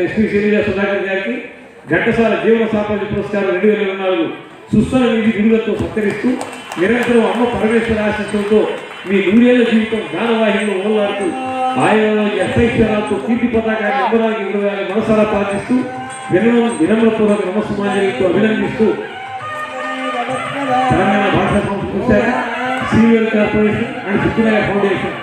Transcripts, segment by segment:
SP Shailaja Sudhakar గారికి ఘంటసాల జీవన సాఫల్య పురస్కారం రెండు వేల ఇరవై నాలుగు సుస్థల నిధి విడుదలతో సత్కరిస్తూ నిరంతరం అమ్మ పరమేశ్వర ఆశీస్సులతో మీ నూరేళ్ళ జీవితం జ్ఞానవాహినిలో ఓలాడుతూ ఆయన అష్టైశ్వరాలతో కీర్తి పతాకాన్ని అంబరానికి ఇరవై మనసారా ప్రార్థిస్తూ వినమ్ర వినమ్రపూర్వక నమస్సుమాంజలితో అభినందిస్తూ తెలంగాణ భాషా సంస్థ senior corporation and Siddhinagar foundation.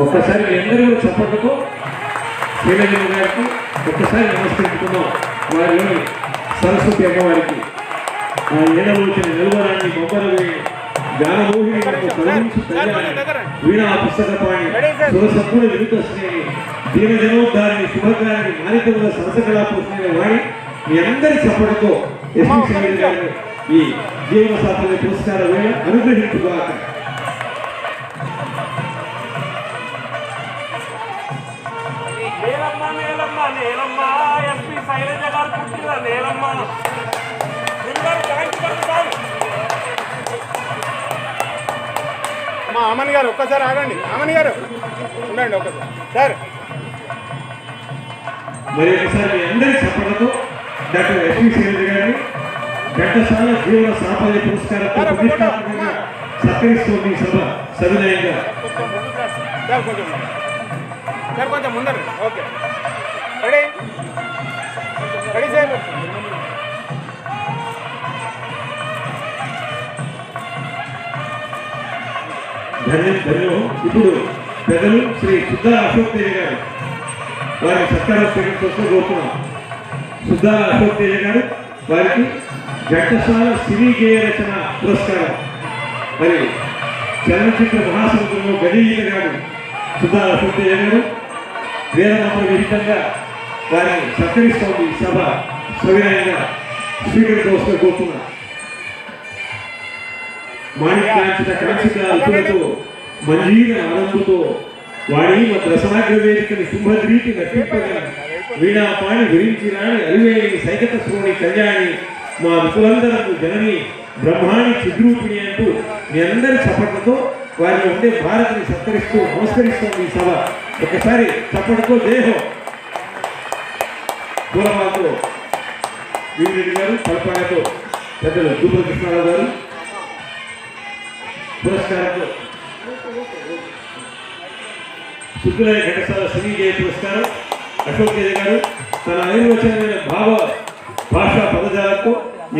ఒక్కసారి మీ అందరూ చప్పట్లతో శ్రీరంజన్ గారికి ఒక్కసారి నమస్కరించుకున్నాం వారిలోని సరస్వతి అమ్మవారికి ఆ ఏడవచ్చిన నిలవరాన్ని మొక్కలు గానమోహిని కరుణించి వీణా పుస్తక సురసత్తుడు విరుత శ్రేణి శుభకారిని మానితముల సరసకళా పుస్తకమైన మీ అందరి చప్పటితో ఎస్పీ ఈ జీవన సాఫల్య అనుగ్రహించుగాక. నేలమ్మ శైలజ గారు పుట్టిన నేలమ్మ. సార్. మా అమన్ గారు ఒక్కసారి ఆగండి. అమన్ గారు ఉండండి ఒక్కసారి. సార్. మరి ఒకసారి అందరి డాక్టర్ శైలజ గారిని ఘంటసాల జీవన సాఫల్య పురస్కారంతో సత్కరిస్తోంది సభ సవినయంగా. సార్ కొంచెం ముందు. సార్ కొంచెం ముందర ఓకే. రెడీ? Ready sir. ఇప్పుడు పెద్దలు శ్రీ సుద్దా అశోక్ తేజ గారు. వారి స్వీకరణ కోసం కోరుతున్నాం సుద్దా అశోక్ తేజ గారు వారికి ఘంటసాల సినీ గేయ రచన పురస్కారం. మరి చలనచిత్ర మహాసముద్రంలో గణీయుల గారు సుద్దా అశోక్ తేజ గారు వేదమంత్ర విహితంగా వారిని సత్కరిస్తోంది సభ సవినయంగా స్వీకరించవలసిన కోరుతున్నా. మాణిక్యాంచిత కాంచిక మంజీర ఆనందుతో వాణి రసనాగ్ర వేదికని సింహద్రీకి నటింపగా వీణాపాణి గురించి రాణి అరివేణి సైకత శ్రోణి కళ్యాణి మా విపులందరకు జనని బ్రహ్మాణి చిద్రూపిణి అంటూ మీ అందరి చప్పట్లతో వారిని ఉండే భారతిని సత్కరిస్తూ నమస్కరిస్తోంది ఈ సభ. ఒకసారి చప్పటితో దేహం పూలమాలతో వీరెడ్డి గారు? కల్పనతో పెద్దలు దూపల కృష్ణారావు గారు. పురస్కారంతో శుద్ధులైన ఘటసాల సినీ జయ పురస్కారం. అశోక్ తేజ గారు. తన అనిర్వచనమైన భావ భాషా పదజాలతో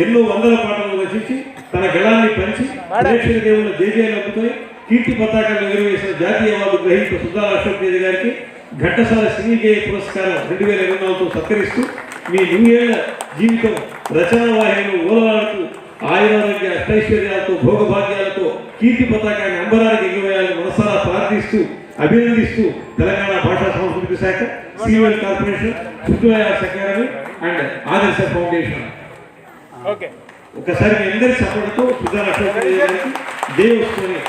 ఎన్నో వందల పాటలు రచించి తన గళాన్ని పంచి ప్రేక్షక దేవుల జయజయలు అప్పుకొని కీర్తి పతాకాన్ని ఎగురవేసిన జాతీయ అవార్డు గ్రహీత సుద్దాల అశోక్ తేజ గారికి ఘంటసాల శ్రీ జయ పురస్కారం రెండు వేల ఇరవై నాలుగుతో సత్కరిస్తూ మీ నూయేళ్ళ జీవితం రచనా వాహినిలో ఓలలాడుతూ ఆయురారోగ్య అష్టైశ్వర్యాలతో భోగభాగ్యాలతో కీర్తి పతాకాన్ని అంబరానికి ఎగువేయాలని మనసారా ప్రార్థిస్తూ అభినందిస్తూ తెలంగాణ భాషా సంస్కృతి శాఖ సీనియర్ కార్పొరేషన్ శుక్లయ అకాడమీ అండ్ ఆదర్శ ఫౌండేషన్. ఒకసారి మీ అందరి సపోర్ట్తో సుధార్ అశోక్ గారికి దేవ్ వస్తుంది.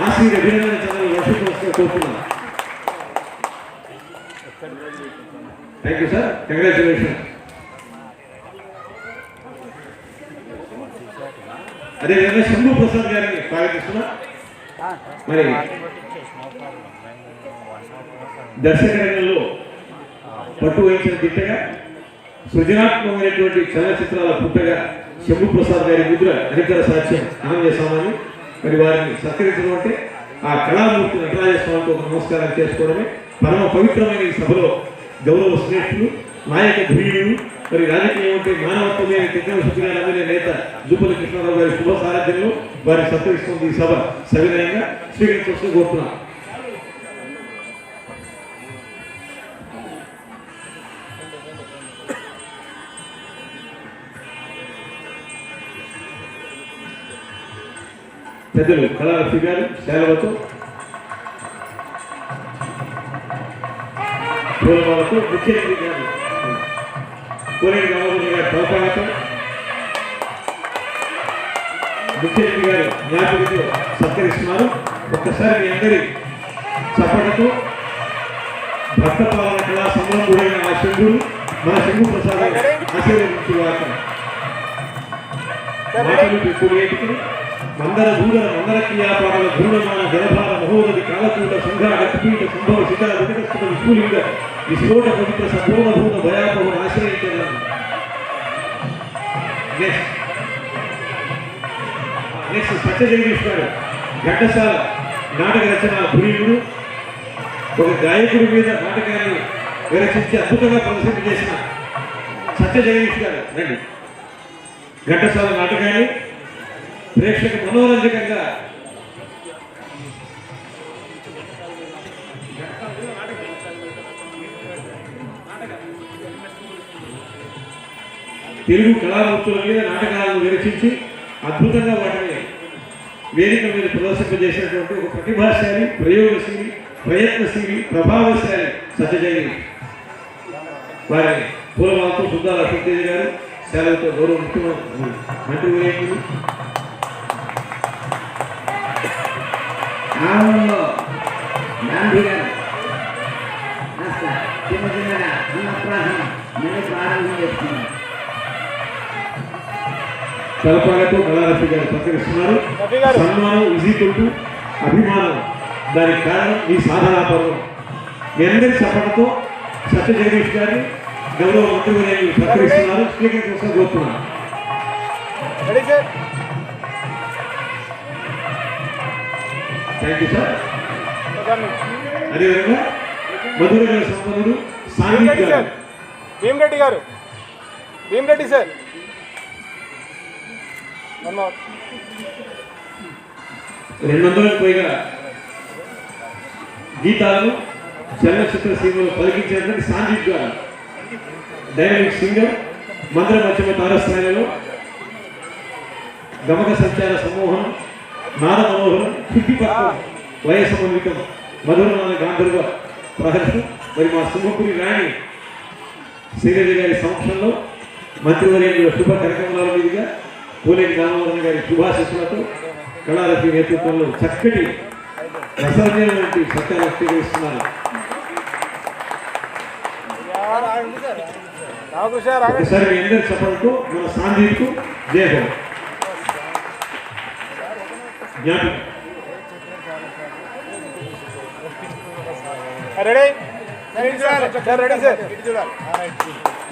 ఆశీర్ అభినందన చంద్ర వర్షించవలసిన కోరుతున్నాను థ్యాంక్ యూ సార్ కంగ్రాచులేషన్ అదేవిధంగా శంభు ప్రసాద్ గారిని స్వాగతిస్తున్నా. మరి దర్శక రంగంలో పట్టు వహించిన దిట్టగా సృజనాత్మకమైనటువంటి చలనచిత్రాల పుట్టగా శంభు ప్రసాద్ గారి ముద్ర అనితర సాక్ష్యం ఆనంద సామాన్యం మరి వారిని సత్కరించడం అంటే ఆ కళామూర్తి నటరాజ స్వామికి ఒక నమస్కారం చేసుకోవడమే. పరమ పవిత్రమైన ఈ సభలో గౌరవ శ్రేష్ఠులు నాయక ధీరులు మరి రాజకీయం అంటే మానవత్వమే తెచ్చిన నేత జూపల్లి కృష్ణారావు గారి శుభ సారథ్యంలో వారిని సత్కరిస్తుంది ఈ సభ సవినయంగా. స్వీకరించవలసి కోరుతున్నాను. పెద్దలు కళాలక్ష్మి గారు సేలవతో పూలమాలతో ముఖ్యమంత్రి గారు. కోనేరు రామోజీ గారి తోపాలతో ముఖ్యమంత్రి గారు జ్ఞాపకతో సత్కరిస్తున్నారు. ఒక్కసారి మీ అందరి చప్పటతో భక్త పాలన కళా సంబంధుడైన ఆ శంభుడు మన శంభు ప్రసాద్ ఆశీర్వదించుగాక సార్ మాటలు పెట్టుకుని మందర దూడల మందర క్రియాపాల ధృఢమాన జలభార మహోదరి కాలకూట సంఘ గతిపీఠ సంభవ శిఖర వికటస్థిత విస్ఫులింగ విస్ఫోట పవిత్ర సంపూర్ణ భూత ఆశ్రయించగలను నెక్స్ట్ సత్య జగదీష్ గారు ఘంటసాల నాటక రచన ప్రియుడు ఒక గాయకుడి మీద నాటకాన్ని విరచించి అద్భుతంగా ప్రదర్శన చేసిన సత్య జగదీష్ గారు రండి. ఘంటసాల నాటకాన్ని ప్రేక్షక మనోరంజకంగా. తెలుగు కళామూర్తుల మీద నాటకాలను విరచించి అద్భుతంగా వాటిని వేదిక మీద ప్రదర్శింపజేసినటువంటి ఒక ప్రతిభాశాలి ప్రయోగశీలి ప్రయత్నశీలి ప్రభావశాలి సత్యజయని వారిని పూలమాలతో సుద్దాల అశ్వతేజ్ గారు శాలతో గౌరవ ముఖ్యమంత్రి మంత్రి గ్రామంలో గాంధీ గారు కాస్త చిన్న చిన్నగా అన్నప్రాసన మళ్ళీ ప్రారంభం చేస్తున్నారు తలపాలతో కళారసి గారు గారు సన్మానం ఈజీకొట్టు అభిమానం. దానికి కారణం మీ సాధనా పర్వం. మీ అందరి సఫలతో సత్య జగదీష్ గారిని గౌరవ మంత్రివర్యులు సత్కరిస్తున్నారు స్పీకర్ కోసం కోరుతున్నాను. Thank you sir. అదేవిధంగా సంపన్నుడు సాంఘిక్ భీమరెడ్డి గారు సార్. భీమరెడ్డి గారు. భీమరెడ్డి సార్. రెండు వందలకు పైగా గీతాలను చలనచిత్ర సీమలు పలికించినటువంటి సాంఘిక్ గారు. డైనమిక్ సింగర్ మంత్ర మధ్యమ తారస్థాయిలలో గమక సంచార సమూహం నాద మనోహరం చుట్టిపక్కల లయ సమన్వితం మధురమైన గాంధర్వ ప్రదర్శన మరి మా సింహపురి రాణి శ్రీదేవి గారి సమక్షంలో మంత్రివర్యుల శుభ కార్యక్రమాల మీదుగా పూలేని రామవరణ గారి శుభాశిస్సులతో కళారతి నేతృత్వంలో చక్కటి రసరంజన వంటి సత్యాలు రాగండి ఒకసారి మీ అందరి సపోర్ట్తో మన సాంఘికు జయహో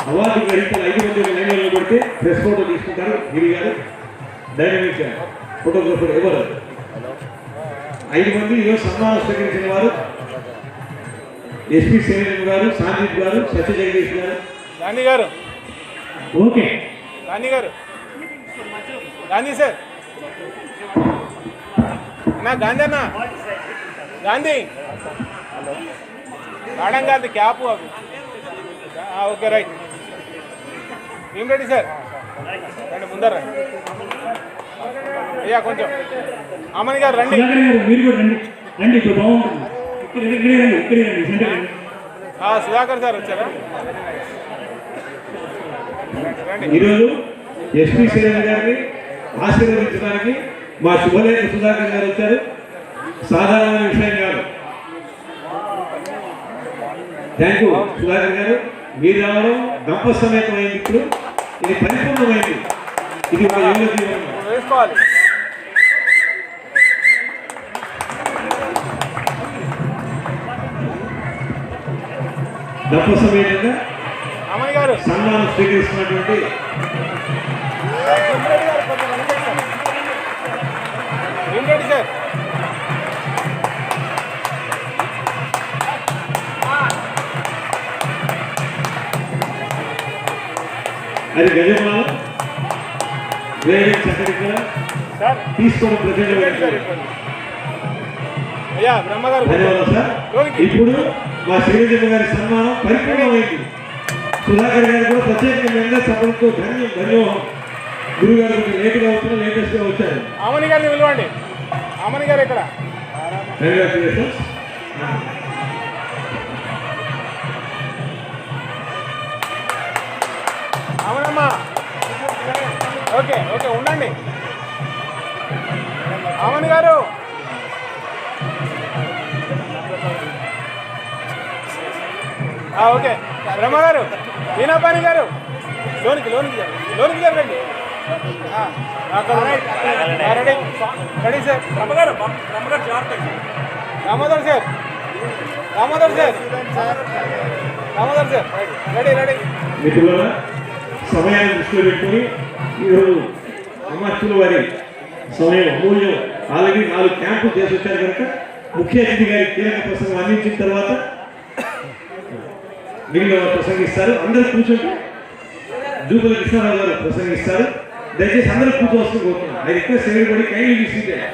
అవార్డు గ్రహీతలు ఐదు మంది లైన్లో నిలబడితే ప్రెస్ ఫోటో తీసుకుంటారు గిరి గారు. డైనమిక్ ఫోటోగ్రఫర్ ఎవరు? ఐదు మంది ఈరోజు సన్మానం స్వీకరించిన వారు ఎస్పి శైలేంద్ర గారు సాందీప్ గారు సత్య జగదీష్ గారు. గాంధీ గారు. ఓకే. గాంధీ గారు. గాంధీ సార్ అన్నా గాంధీ అన్న. గాంధీ. మేడం గారిది క్యాప్ అవి. ఆ, ఓకే రైట్. ఏం రెడీ సార్? రండి ముందర అయ్యా కొంచెం. అమ్మని గారు రండి. సుధాకర్ సార్ వచ్చారా? రండి. ఈరోజు ఎస్పి శైలేంద్ర గారిని ఆశీర్వదించడానికి మా శుభలేఖ సుధాకర్ గారు వచ్చారు. సాధారణ విషయం కాదు. థ్యాంక్ యూ సుధాకర్ గారు. మీరు రావడం దంప సమేతమైంది ఇప్పుడు. ఇది పరిపూర్ణమైంది. ఇది ఒక యోగ జీవనం దంప సమేతంగా సన్మానం స్వీకరిస్తున్నటువంటి అది గజమాల వేరే చక్కగా సార్. తీసుకోవడం ప్రజలు. ఇప్పుడు మా శ్రీదేవి గారి సన్మానం పరిపూర్ణమైంది. సుధాకర్ గారు కూడా ప్రత్యేకంగా సపోర్ట్తో ధన్యం ధన్యోహం గురువు గారు కొంచెం లేటుగా వచ్చిన లేటెస్ట్గా వచ్చారు. అమ్మని గారిని పిలవండి. అమ్మని గారు ఇక్కడ. అమ్మనమ్మా ఓకే ఓకే ఉండండి. అమ్మని గారు. ఆ, ఓకే. బ్రహ్మ గారు వీణాపాని గారు. లోనికి లోనికి లోనికి. ఆ, రెడీ. Ready sir. బ్రహ్మగారు బ్రహ్మగారు జాగ్రత్త Damodar sir. Damodar sir. Damodar sir. Ready ready. సమయాన్ని దృష్టిలో పెట్టుకుని ఈరోజు అమాత్యుల వారి సమయం అమూల్యం అలాగే నాలుగు క్యాంపులు చేసి వచ్చారు కనుక ముఖ్య అతిథి గారి కీలక ప్రసంగం అందించిన తర్వాత మిగిలిన వారు ప్రసంగిస్తారు. అందరూ కూర్చోండి. జూపల కృష్ణారావు గారు ప్రసంగిస్తారు. దయచేసి అందరూ కూర్చోవస్తూ కోరుతున్నాను. I request everybody kindly seated